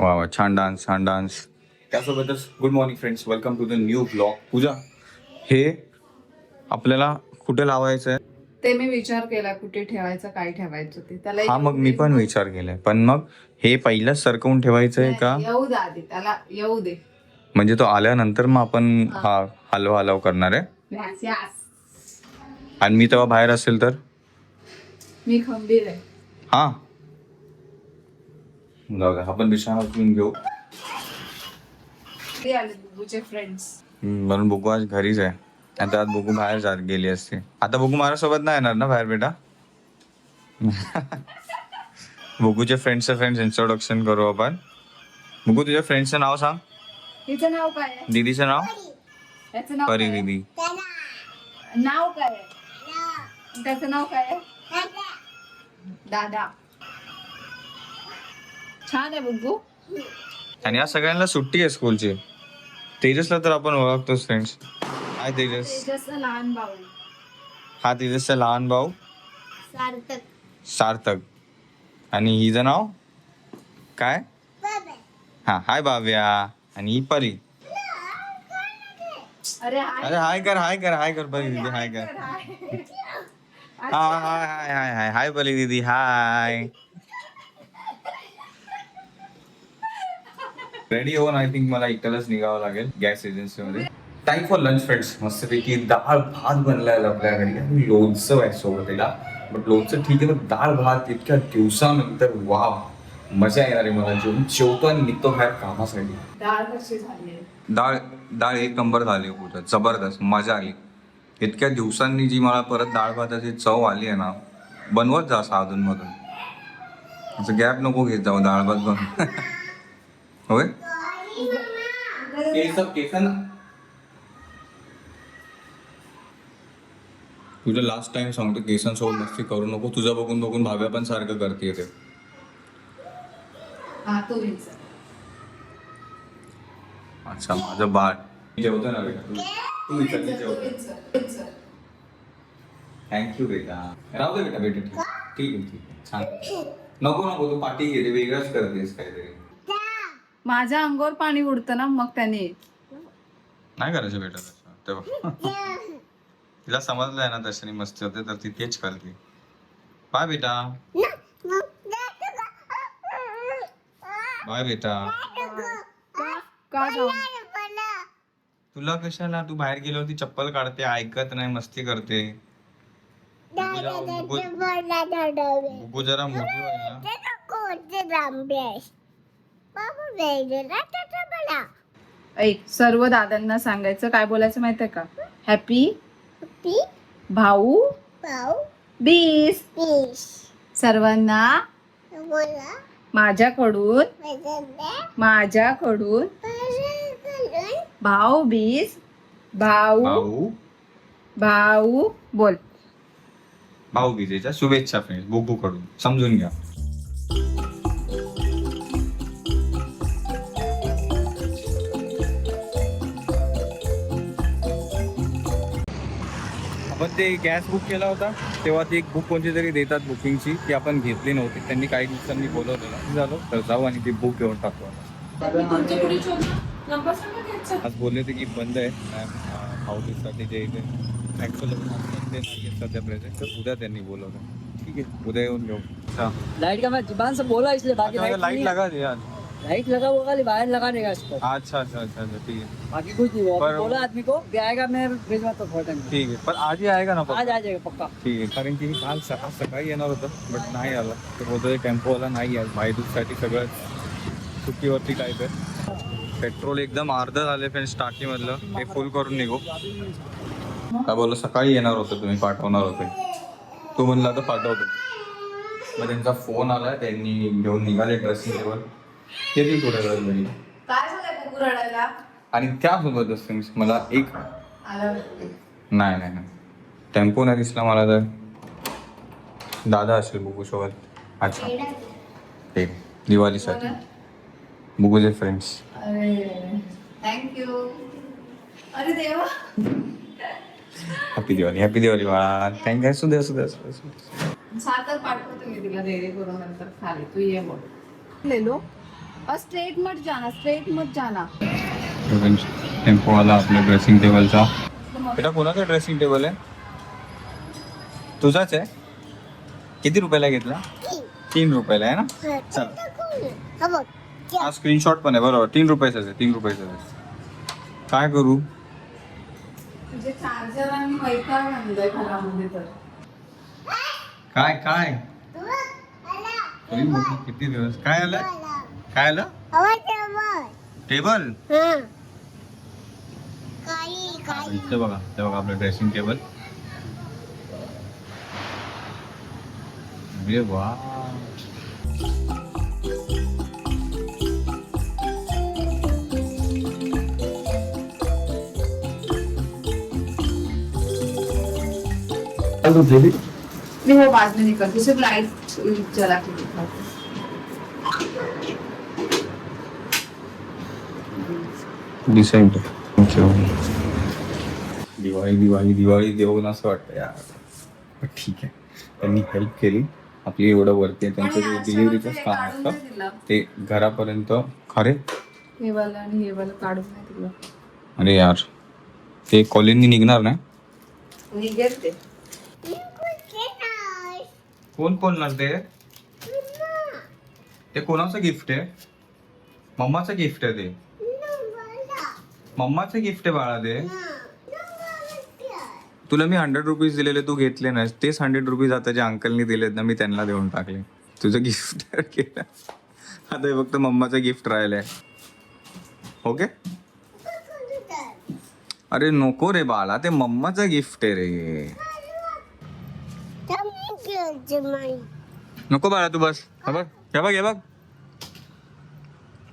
वा वा छान डान्स छान डान्स त्यासोबतच good morning friends welcome to the new blog Pooja हे आपल्याला कुठे लावायचं आहे ते मी विचार केला कुठे ठेवायचं काय ठेवायचं ते. त्याला हा मग मी पण विचार केलाय. पण मग हे पहिलंच सरकवून ठेवायचं आहे का? येऊ दे आधी. त्याला येऊ दे. म्हणजे तो आल्यानंतर मग आपण हा हलव हलव करणार आहे? Yes, yes. आणि मी तेव्हा बाहेर असेल तर? मी खंबीर आहे. हा. जाऊ द्या आपण बिछाना उचलून घेऊ. ते आले बुबूचे फ्रेंड्स हम्म, म्हणून बुकू आज घरीच आहे. आता आज बुकू बाहेर जात गेली असते. आता बुकू माझ्यासोबत नाही येणार ना बाहेर बेटा? बुकूचे फ्रेंड्सचे फ्रेंड्स इंट्रोडक्शन करू आपण. बुकू तुझ्या फ्रेंडचं नाव सांग. नाव काय आहे? दीदीचं नाव? त्याचं नाव परी काय आहे? दीदी. नाव काय आहे? त्याचं नाव काय आहे? दादा. छान आहे बुब्बू आणि या सगळ्यांना सुट्टी आहे स्कूलची. तेजसला तर आपण ओळखतोच फ्रेंड्स हाय तेजस. तेजसचा लहान भाऊ. हा तेजसचा लहान भाऊ. सार्थक. आणि हिचं नाव? काय? हा हाय बाव्या आणि ही परी. अरे हाय. अरे हाय कर हाय कर हाय कर परी दीदी हाय कर. हाय हाय हाय हाय हाय हाय परी दीदी हाय. रेडी होऊन आय थिंक मला एकट्यालाच निघावं लागेल गॅस एजन्सी मध्ये. टाइम फॉर लंच फ्रेंड्स मस्तपैकी डाळ भात बनलाय आपल्या घरी. लोणचं आहे सोबत त्याला बट लोणचं ठीक आहे पण डाळ भात इतक्या दिवसानंतर वाव मजा येणार आहे मला. जेवण जेवतो आणि निघतो बाहेर कामासाठी. डाळ कशी झाली आहे? डाळ डाळ एक नंबर झाली कुठं जबरदस्त मजा आली. इतक्या दिवसांनी जी मला परत डाळ भाताची चव आली आहे ना बनवत जा असं अधूनमधून. असं गॅप नको घेत जाऊ डाळ भात बनवून. होय? केस केसन तुझं लास्ट टाइम सांगतो केसांसोबत मस्ती करू नको. तुझं बघून बघून भाव्या पण सारखं करते ते. हा अच्छा माझं बाळ. जेवतो ना बेटा तू तू विचार मी जेवतो. थँक्यू बेटा. राहू दे बेटा बेटा ठीक ठीक आहे ठीक आहे. छान. नको नको तू पाठी घेते वेगळंच करतेस काहीतरी. माझ्या अंगावर पाणी उडतं ना मग त्याने. नाही करायचं बेटा तसं. तेव्हा. तिला समजलंय ना तशाने मस्ती होते तर ती तेच करते. बाय बेटा. बाय बेटा. का जाऊ? तुला कशाला? तू बाहेर गेल्यावरती चप्पल काढते ऐकत नाही मस्ती करते. बुगू बुगू जरा मोठी होईल ना. ऐक सर्व दादांना सांगायचं काय बोलायचं माहितीये का? हॅपी भाऊ बीस. सर्वांना माझ्याकडून माझ्याकडून भाऊ बीस. भाऊ भाऊ. भाऊ बोल. भाऊ बीजेच्या शुभेच्छा फ्रेंड्स बुगू कडून समजून घ्या. ते गॅस बुक केला होता तेव्हा ती एक बुक कोणती तरी देतात बुकिंगची ती आपण घेतली नव्हती. त्यांनी काही दिवसांनी बोलवलेलं. झालं. तर जाऊ आणि ती बुक घेऊन टाकू आज बोलले होते की बंद आहे. मॅम हाऊसेससाठी जे इथे ॲक्च्युअल ते नाही आहेत सध्या प्रेझेंट तर उद्या त्यांनी बोलवलं. ठीक आहे. उद्या येऊन घेऊ. लाइट का? मैं जुबान से बोला इसलिए बाकी लाइट लाइट लगा दे यार लाइट लगा होगा खाली बाहर लगाने का इसको। अच्छा अच्छा अच्छा अच्छा ठीक है। बाकी कुछ नहीं पर- बोला आदमी को भी आएगा मैं भिजवाता हूँ थोड़ा टाइम में। ठीक आहे पण आज ही आएगा ना आज पक्का आ जाएगा पक्का। ठीक आहे कारण की काल सकाळ सकाळी येणार होतं बट नाही आलं। तर बोलतोय टेम्पोवाला नाही आज भाईदूजसाठी सगळं सुट्टीवरती काय तर पेट्रोल एकदम अर्ध झाले फ्रेंड्स टाकीमधलं हे फुल करून निघू। काय बोललं सकाळी येणार होतं तुम्ही पाठवणार होते। तू म्हणला तर पाठवतो। मग त्यांचा फोन आला त्यांनी घेऊन निघाले ड्रेसिंग टेबल येतील थोड्या वेळात घरी. काय झालंय कुकू रडायला? आणि त्यासोबतच फ्रेंड्स मला एक आला नाही नाही नाही. टेम्पो नाही दिसला मला तर. दादा असेल बुगू सोबत. अच्छा. ठीक दिवाळीसाठी. बुगूचे फ्रेंड्स अरे थँक्यू अरे देवा. हॅपी दिवाळी हॅपी दिवाळी बाळा. थँक्यू असू दे असू दे असू दे, असू दे. साखर पाठवतो मी तिला रेडी करून नंतर खाली तू ये बोल. ले लो. और स्ट्रेट मत जाना स्ट्रेट मत जाना. टेम्पो आला आपल्या ड्रेसिंग टेबलचा बेटा कोणाचा ड्रेसिंग टेबल आहे? तुझाच आहे? किती रुपयाला घेतला? तीन. रुपयाला आहे ना? चल. हा स्क्रीनशॉट पण आहे बरोबर. तीन रुपयाचाच आहे तीन रुपयाचाच आहे. काय करू? काय काय? किती दिवस? काय आलं? काय आलं? टेबल. इथे बघा ते बघा आपलं ड्रेसिंग टेबल अरे वा. नहीं वो बाद में निकलती सिर्फ लाइट जला के डिसेंट दिवाळी दिवाळी दिवाळी देऊन असं वाटतं यार. पण ठीक आहे. त्यांनी हेल्प केली. आपली एवढं वरती आहे. त्यांचं जे डिलिव्हरीचंच काम असतं ते घरापर्यंत खरे? हे वाला आणि हे वाला काढून नाही दिलं. अरे यार. ते कॉलेजनी निघणार नाही? निघेल ते. कोण बोलणार ते ते कोणाचं गिफ्ट आहे? मम्माचं गिफ्ट आहे ते. मम्माचं गिफ्ट आहे बाळा ते. तुला मी हंड्रेड रुपीज दिलेले तू घेतले नाही तेच हंड्रेड रुपीज आता जे अंकलनी दिलेत ना मी त्यांना देऊन टाकले. तुझं गिफ्ट केलं. आता हे फक्त मम्माचं गिफ्ट राहिलंय. ओके अरे नको रे बाळा ते मम्माचं गिफ्ट आहे रे. नको बाळा तू बस. बघ हे बघ हे बघ.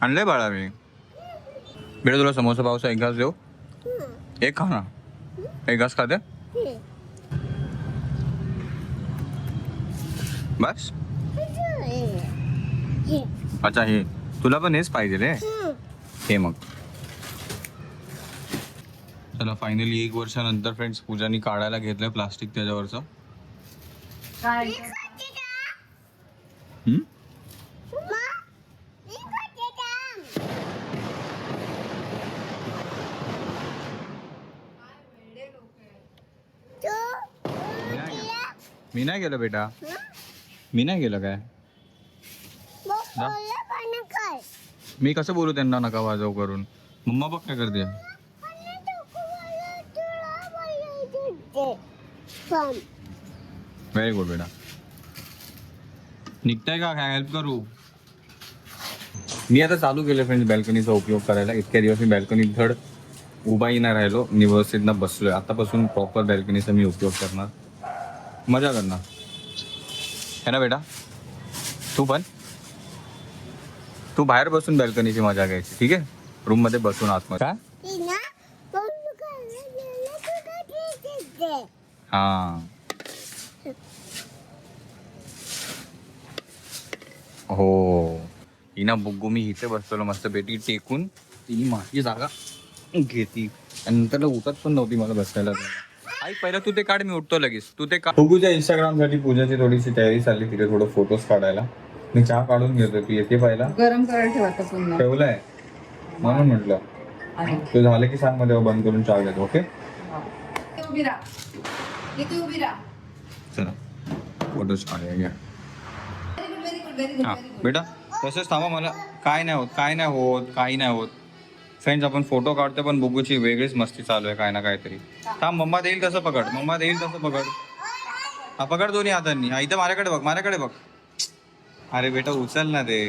आणलंय बाळा मी. बेटा तुला समोसा पावसा एक घास देऊ एक खा ना एक घास खाते बस। अच्छा हे तुला पण हेच पाहिजे रे। हे मग। चला फायनली एक वर्षानंतर फ्रेंड्स पूजानी काढायला घेतलंय प्लास्टिक त्याच्यावरचं. हम्म? मी नाही गेलो बेटा. मी नाही गेलो काय? मी कसं बोलू त्यांना नका वाजव करून? मम्मा बघ काय करते. व्हेरी गुड बेटा. निघताय का? काय हेल्प करू? मी आता चालू केलं फ्रेंड्स बॅल्कनीचा उपयोग करायला. इतक्या दिवस मी बॅल्कनीत धड उभाही नाही राहिलो. मी व्यवस्थित ना बसलोय. आतापासून प्रॉपर बॅल्कनीचा मी उपयोग करणार. मजा करणार है ना बेटा? तू पण? तू बाहेर बसून बॅल्कनीची मजा घ्यायची ठीक आहे? रूममध्ये बसून आतमध्ये. काय हा. हो. हिना बुग्गू मी इथे बसलेलो मस्त पेटी टेकून तिने माझी जागा घेती आणि नंतर उठत पण नव्हती मला बसायला. आई पहिला तू ते काढ मी उठतो लगेच. तू ते काढ. इंस्टाग्रामसाठी पूजाची थोडीशी तयारी चालली तिथे थोडं फोटोज काढायला. मी चहा काढून घेतो ती येते पहिला? गरम करायला ठेवायचं पुन्हा. ठेवलाय? म्हणून म्हटलं. आहे. तू झालं की सांगमध्ये बंद करून चहा घेतो ओके? इथे उभी राहा. इथे उभी राहा. चला. फोटोज काढूया घ्या. व्हेरी गुड व्हेरी गुड हा. बेटा तसंच थांबा मला काय नाही होत काय नाही होत काही नाही होत. फ्रेंड्स आपण फोटो काढतो पण बुगूची वेगळीच मस्ती चालू आहे काय ना काहीतरी. थांब मम्मा देईल तसं पकड मम्मा देईल तसं पकड. हा पकड दोन्ही हातांनी. हा इथं माझ्याकडे बघ माझ्याकडे बघ. अरे बेटा उचल ना ते.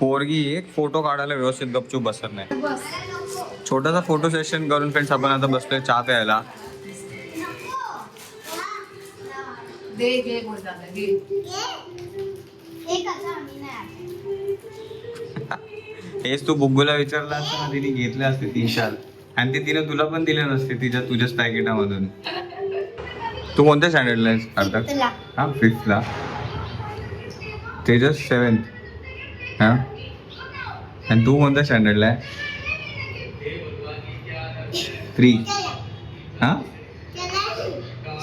पोरगी एक फोटो काढायला व्यवस्थित गपचूप बसत नाही. छोटासा फोटो सेशन करून फ्रेंड्स आपण आता बसलोय चहा प्यायला. दे. हेच तू बुग्गूला विचारलं असतं ना तिने घेतले असते तीन चार आणि ते तिने तुला पण दिले नसते तिच्या तुझ्याच पॅकेटामधून. तू कोणत्या स्टँडर्डला आहेस अर्थात हा फिफ्थला. तेजस सेवन्थ. हा? आणि तू कोणत्या स्टँडर्डला आहे? थ्री हा?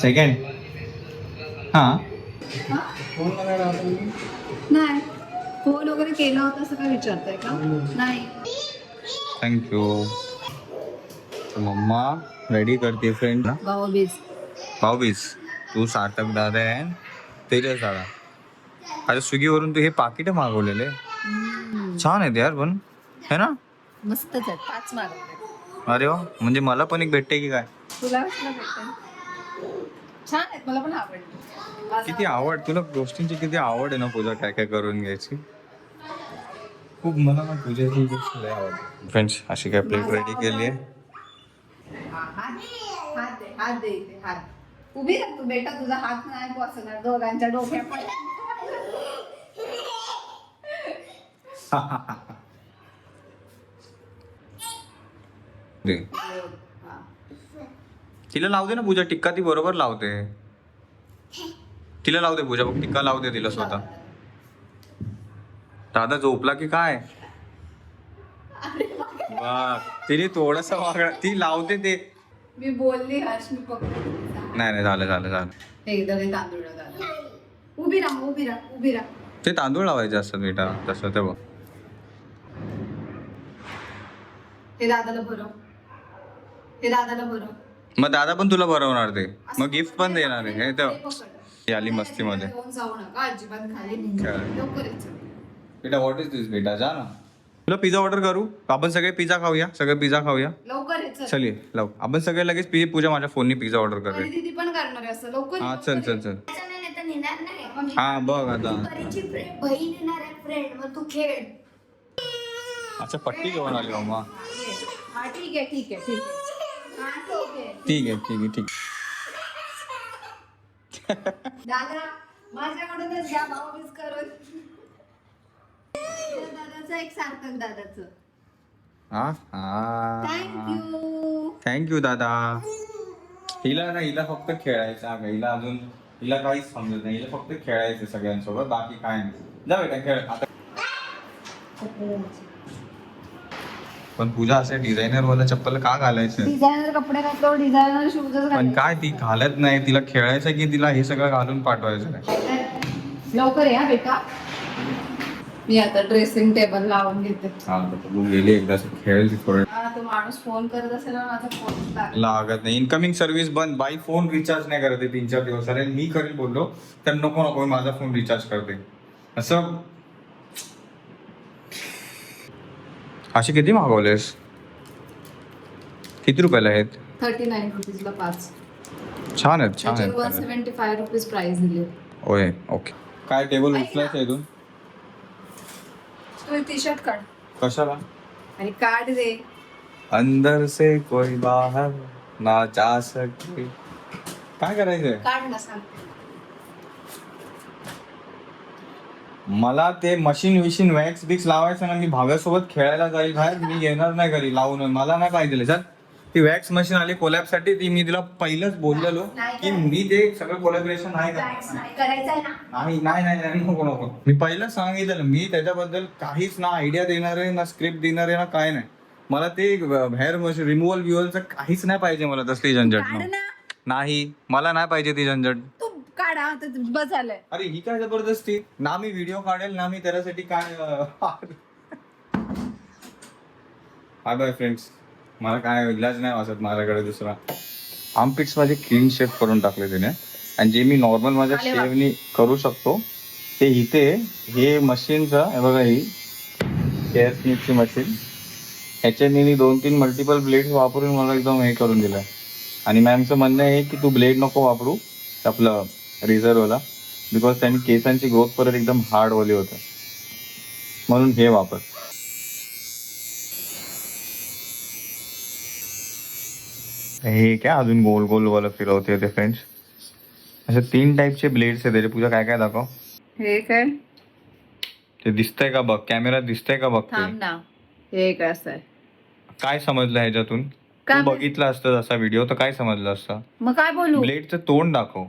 सेकंड हा? नाही. फोन वगैरे केलं होतं असं काय विचारताय का? नाही. थँक्यू मम्मा रेडी करते फ्रेंड ना भाऊबीज. भाऊबीज तू सार्थक दादा आहे. तेजस दादा. अरे स्विगीवरून तू हे पाकिट मागवलेले. छान आहेत यार पण. है ना? मस्तच आहेत. पाच मार्क अरे वा. म्हणजे मला पण एक भेटते की काय? तुला कसलं भेटतं छान आहेत मला पण आवडलं. किती आवड तुला गोष्टींची किती आवड आहे ना पूजा? काय काय करून घ्यायची? खूप मला ना पूजेची गोष्ट लय आवडते फ्रेंड्स अशी काय प्लेट रेडी केली आहे? उभी राह तू बेटा तुझा हात नाही पोचणार दोघांच्या डोक्या पण दे. तिला लावते ना पूजा टिक्का ती बरोबर लावते. तिला लावते पूजा बघ टिक्का लावते तिला स्वतः. दादा झोपला की काय? तिने थोडस वागड ती लावते ते. मी बोलली हर्ष मी पकडली नाही नाही झालं झालं झालं. एकदा ते तांदूळ झालं उभी राहा उभी राहा उभी राहा. ते तांदूळ लावायचे असतात बेटा तसं ते बघ. हे दादाला भरव. हे दादाला भरव. मग दादा पण तुला भरवणार ते. मग गिफ्ट पण देणार आहे. हे तर पकड. आली मस्तीमध्ये. घेऊन जाऊ नका. अजिबात खाली नाही. काय? लवकर यायचं. बेटा व्हॉट इज दिस बेटा? जा ना. तुला पिझ्झा ऑर्डर करू? आपण सगळे पिझ्झा खाऊया. सगळे पिझ्झा खाऊया. लवकर यायचं चल. ये लव. आपण सगळे लगेच पी पूजा माझ्या फोननी पिझ्झा ऑर्डर करूया. आणि दीदी पण करणार आहे असं. लवकर हा चल चल चल. त्याच्याने तर नेणार नाही. हा बघ आता. परीची फ्रेंड बहीण येणार आहे फ्रेंड मग तू खेळ. अच्छा पट्टी घेऊन आली मम्मा. हा ठीक आहे ठीक आहे ठीक आहे. ठीक आहे ठीक आहे ठीक. आहे ठीक दादा माझ्याकडूनच घ्या भाऊबीज करून. या दादाचं एक सार्थक दादाचं. हा? हा. थँक्यू थँक्यू दादा. हिला ना हिला फक्त खेळायचं हिला अजून हिला काहीच समजत नाही. हिला फक्त खेळायचं सगळ्यांसोबत. बाकी काय नाही. जा बेटा खेळ. आता पण पूजा असे डिझायनर वाला चप्पल का घालायचं? डिझायनर कपडे घातल्यावर डिझायनर शूजच पण काय ती घालत नाही तिला खेळायचं की तिला हे सगळं घालून पाठवायचं लवकर या बेटा. मी आता ड्रेसिंग टेबल लावून घेते. हा तू गेली एकदा खेळेल ती थोडं. हा, तो माणूस फोन करत असेल ना माझा फोन लागला. लागत नाही. इनकमिंग सर्व्हिस बंद. बाई फोन रिचार्ज नाही करते तीन चार दिवस. अरे मी करेल बोललो तर नको नको मी माझा फोन रिचार्ज करते. असं असे किती मागवलेस? किती रुपयाला आहेत? थर्टी नाईन रुपीजला पाच. छान आहेत छान वन आहेत सेव्हन्टी फाय रुपीज प्राइस दिली. होय ओके. काय टेबल उचलायचं आहे इथून? तू टी शर्ट काढ. कशाला? आणि काढ दे अंदर से कोई बाहर ना जा सके. काय करायचंय? काढ ना सांग. मला ते मशीन विशीन वॅक्स बिक्स लावायचं ना मी भाव्यासोबत खेळायला जाईल बाहेर मी येणार नाही घरी लावून मला नाही पाहिजे सर ती वॅक्स मशीन आली कोलॅबसाठी ती मी तिला पहिलंच बोललेलो की मी ते सगळं कोलॅबरेशन नाही नाही नाही नाही नको नको. मी पहिलं सांगितलं मी त्याच्याबद्दल काहीच ना आयडिया देणार आहे ना स्क्रिप्ट देणार आहे ना काय नाही. मला ते हेअर मशीन रिमूव्हल विवलचं काहीच नाही पाहिजे मला तसली झंझट नाही मला नाही पाहिजे ती झंझट. काढा बस झालंय. अरे ही काय जबरदस्ती? ना मी व्हिडिओ काढेल ना मी त्याच्यासाठी काय हाय बाय फ्रेंड्स मला काय इलाज नाही वाचत माझ्याकडे दुसरा. आर्मपिट्स माझे क्लीन शेप करून टाकले तिने. आणि जे मी नॉर्मल माझ्या वा. शेवनी करू शकतो ते इथे हे मशीनचं हे बघा ही हेअर स्मिथची मशीन ह्याच्याने मी दोन तीन मल्टिपल ब्लेड वापरून मला एकदम हे करून दिलं आणि मॅमचं म्हणणं आहे की तू ब्लेड नको वापरू आपलं रिझर्वला बिकॉज त्यांनी केसांची ग्रोथ परत एकदम हार्ड वाली होतं. म्हणून हे वापर. हे काय अजून गोल गोल वाला फिरवते ते फ्रेंड्स असे तीन टाईपचे ब्लेड्स आहेत. त्याचे पूजा काय काय दाखव. हे काय? ते दिसतंय का बघ? कॅमेरा दिसतंय का बघ ते? थांब ना. हे काय असं आहे. काय समजलं ह्याच्यातून? काय तू बघितलं असतं तसा व्हिडिओ तर काय समजलं असतं? मग काय बोलू? ब्लेडचं तोंड दाखव.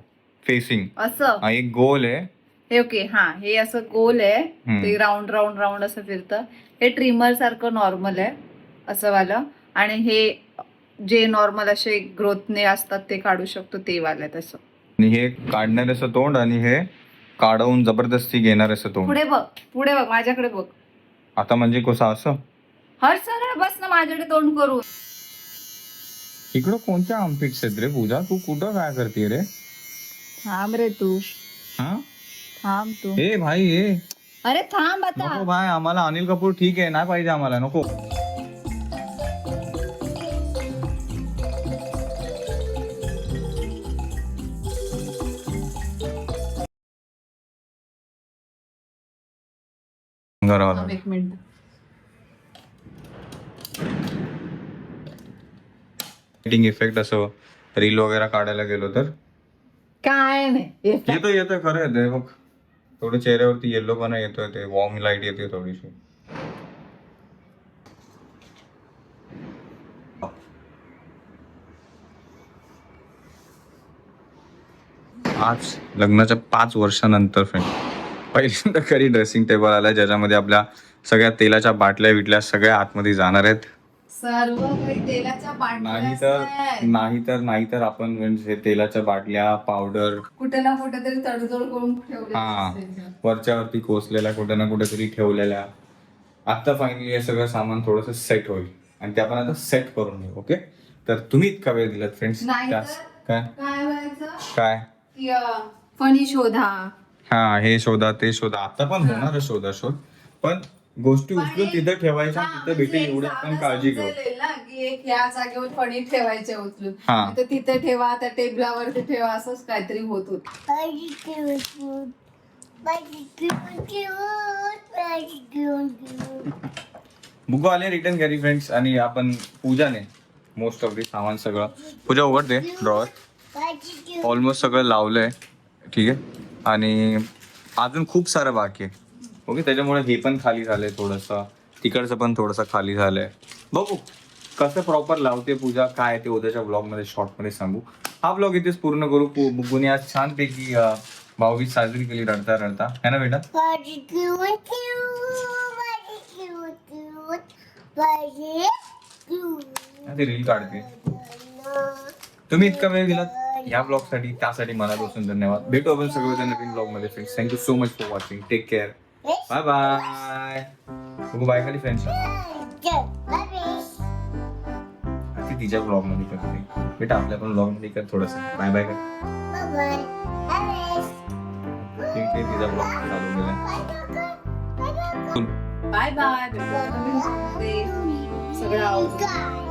फेसिंग असं. एक गोल आहे. हे ओके हा हे असं गोल आहे. हम्म. ते राऊंड राऊंड राऊंड असं फिरतं. हे ट्रिमर सारखं नॉर्मल आहे असं वालं. आणि हे जे नॉर्मल असे ग्रोथने असतात ते काढू शकतो ते वालं आहे तसं. आणि हे काढणाऱ्याचं तोंड आणि हे काढवून जबरदस्ती घेणार असं तो पुढे बघ पुढे बघ माझ्याकडे बघ. आता म्हणजे कसं असं? हर सरळ बस ना माझ्याकडे तोंड करून. इकडं कोणत्या आमपीट्स आहेत रे पूजा? तू कुठं काय करते रे? थांब रे तू। हा? थांब तू। ए भाई ए। अरे थांब आता नको भाई आम्हाला अनिल कपूर ठीक आहे नाही पाहिजे आम्हाला नको. थांब एक मिनिट. लाइटिंग इफ़ेक्ट असं रील वगैरे काढायला गेलो तर. काय नाही हे येतोय खरं येतोय बघ. थोडं चेहऱ्यावरती येल्लो पण येतोय ते. वॉर्म लाइट येते थोडीशी. आज लग्नाच्या पाच वर्षानंतर फ्रेंड पहिल्यांदा खरी ड्रेसिंग टेबल आला ज्याच्यामध्ये आपल्या सगळ्या तेलाच्या बाटल्या विटल्या सगळ्या आतमध्ये जाणार आहेत. सर्व काही तेलाच्या नाही तर. नाही तर नाही तर आपण म्हणजे तेलाच्या बाटल्या पावडर कुठे ना कुठे तरी तडजोड करून ठेवले हा. वरच्या वरती कोसलेल्या कुठे ना कुठेतरी ठेवलेल्या. आता फायनली हे सगळं सामान थोडस सेट होईल. आणि ते आपण आता सेट करून घेऊ ओके तर तुम्ही इतका वेळ दिलात फ्रेंड्स नाही तर- काय? काय व्हायचं? काय? की, अं, फणी शोधा. हा हे शोधा ते शोधा. आता पण होणार आहे शोधा शोध. पण गोष्टी उचलून तिथे ठेवायच्या तिथे भेटेल म्हणजे एवढी एक आपण काळजी घेऊ. समजेल ना की एक ह्या जागेवर फणी ठेवायचे उचलून. हा. तर तिथे ठेवा त्या टेबलावरती ठेवा असंच काहीतरी होत होत. बुगो आले रिटर्न घरी फ्रेंड्स आणि आपण पूजाने मोस्ट ऑफ दी सामान सगळं पूजा उघडते ड्रॉवर ऑलमोस्ट सगळं लावलंय. ठीक आहे? आणि अजून खूप सारं बाकी आहे. ओके त्याच्यामुळे हे पण खाली झालंय थोडंसं. तिकडचं पण थोडंसं खाली झालंय. बघू कसं प्रॉपर लावते पूजा काय ते उद्याच्या ब्लॉगमध्ये शॉर्टमध्ये सांगू. हा ब्लॉग इथेच पूर्ण करू. पु- आज छानपैकी अं, भाऊबीज साजरी केली रडता रडता. है ना बेटा? रील काढते. तुम्ही इतका वेळ दिलात? या ब्लॉगसाठी त्यासाठी मनापासून धन्यवाद. भेटू आपण सगळं नवीन ब्लॉगमध्ये friends thank you so much for watching take care Bye bye. बघू बाय खाली फ्रेंड्स ती तिच्या ब्लॉगमध्ये करते बेटा आपल्या पण ब्लॉगमध्ये कर थोडस बाय बाय कर ठीक आहे तिचा ब्लॉग चालू गेला बाय बाय सगळं आवडतं